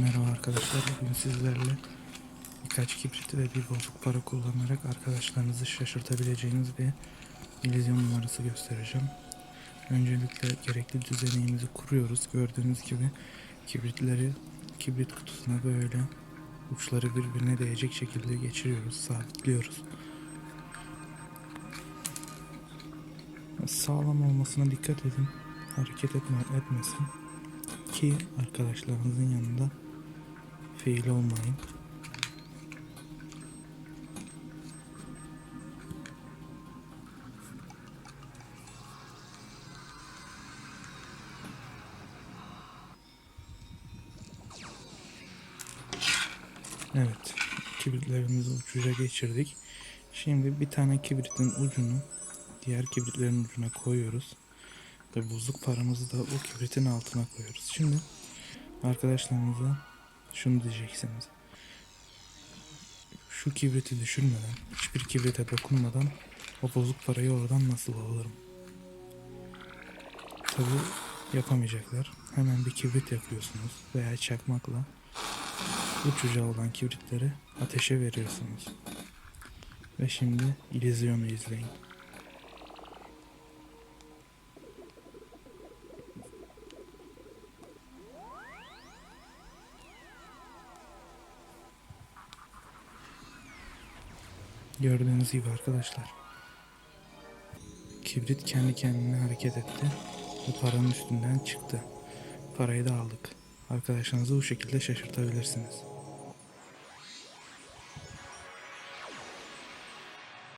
Merhaba arkadaşlar. Bugün sizlerle birkaç kibrit ve bir bozuk para kullanarak arkadaşlarınızı şaşırtabileceğiniz bir illüzyon numarası göstereceğim. Öncelikle gerekli düzeneğimizi kuruyoruz. Gördüğünüz gibi kibritleri kibrit kutusuna böyle uçları birbirine değecek şekilde geçiriyoruz, sabitliyoruz. Sağlam olmasına dikkat edin. Hareket etme, etmesin ki arkadaşlarınızın yanında fail olmayın. Evet, kibritlerimizi ucuca geçirdik. Şimdi bir tane kibritin ucunu diğer kibritlerin ucuna koyuyoruz. Ve bozuk paramızı da o kibritin altına koyuyoruz. Şimdi arkadaşlarınıza şunu diyeceksiniz. Şu kibriti düşürmeden, hiçbir kibrite dokunmadan o bozuk parayı oradan nasıl alırım? Tabi yapamayacaklar. Hemen bir kibrit yakıyorsunuz veya çakmakla uçuca olan kibritleri ateşe veriyorsunuz. Ve şimdi illüzyonu izleyin. Gördüğünüz gibi arkadaşlar. Kibrit kendi kendine hareket etti. Bu paranın üstünden çıktı. Parayı da aldık. Arkadaşlarınızı bu şekilde şaşırtabilirsiniz.